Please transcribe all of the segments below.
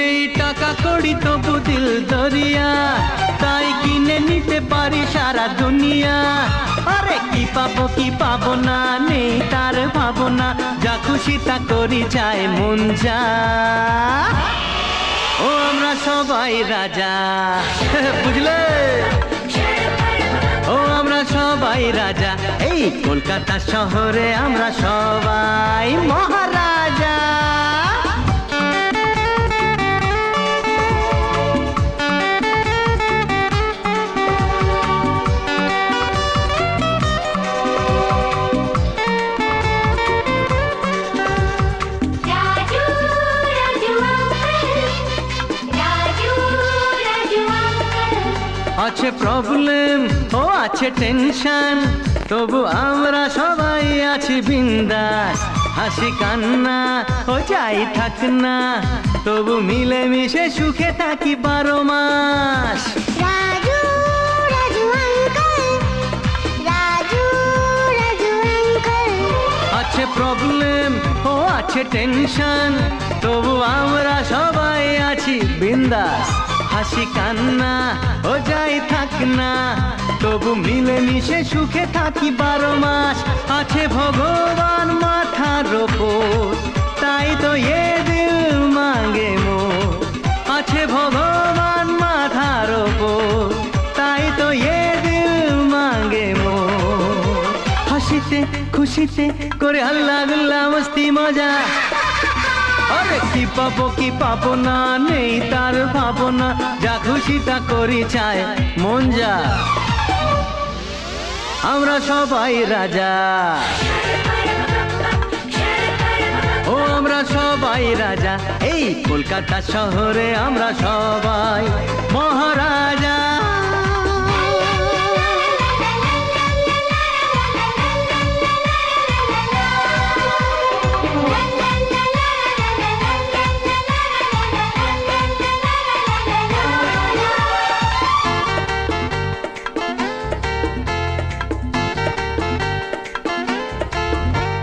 নেই টাকা কড়ি, তবু দিল দরিয়া। তাই কিনে নিতে পারি সারা দুনিয়া। আরে কি পাবো কি পাবো না, নেই তার ভাবনা। যা খুশি তা করি যায় মন যা। ও, আমরা সবাই রাজা। বুঝলে? ও, আমরা সবাই রাজা। এই কলকাতা শহরে আমরা সবাই আছে প্রবলেম ও আছে টেনশন তবু আমরা সবাই আছি বিন্দাস হাসি কান্না ও যাই থাক না। তবু মিলেমিশে সুখে থাকি বারো মাস। আছে প্রবলেম ও আছে টেনশন তবু আমরা সবাই আছি বিন্দাস। হাসি কান্না ও যাই থাক না। তবু মিলেমিশে সুখে থাকি বারো মাস। আছে ভগবান মাথার ওপর। তাই তো এ দিল মাঙ্গে মো আছে ভগবান মাথার ওপর। তাই তো এ দিল মাঙ্গে মো হাসিতে, খুশিতে করে আল্লাহ মস্তি মজা। আরে কি পাবো কি পাবো না, নেই তার ভাবনা। যা খুশি তা করি চায় মন যা। আমরা সবাই রাজা। ও, আমরা সবাই রাজা। এই কলকাতা শহরে আমরা সবাই মহারাজা।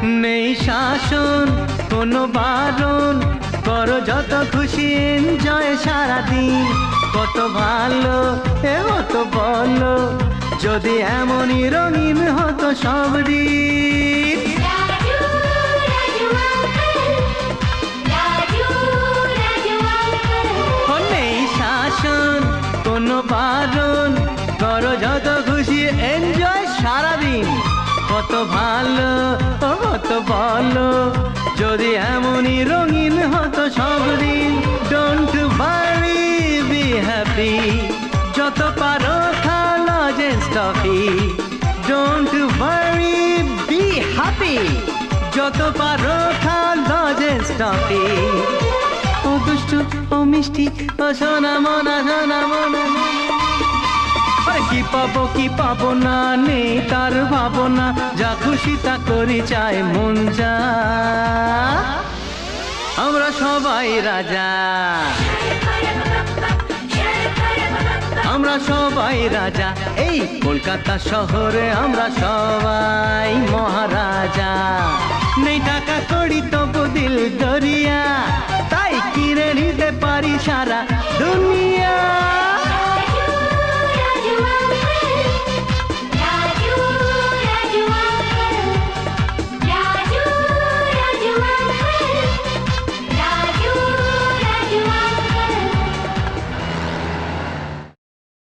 নেই শাসন কোনো বারণ। করো যত খুশি এনজয় সারাদিন। কত ভালো এ কত বলো। যদি এমনই রঙিন হতো সব দিন। নেই শাসন কোনো বারণ। করো যত খুশি এনজয় সারাদিন। কত ভালো কত ভালো যদি এমনই রঙিন হতো সব দিন ডোন্ট বারি বি হ্যাপি যত পারো খালো gents toffee don't worry be happy যত পারো খালো জেন্স টফি ও দুষ্টু, ও মিষ্টি, ও সোনা মনা সোনা মনা কি পাবো কি পাবো না, নেই ভাবনা যা খুশি তা করি চায় মন যা। আমরা সবাই রাজা। আমরা সবাই রাজা। এই কলকাতা শহরে আমরা সবাই মহারাজা।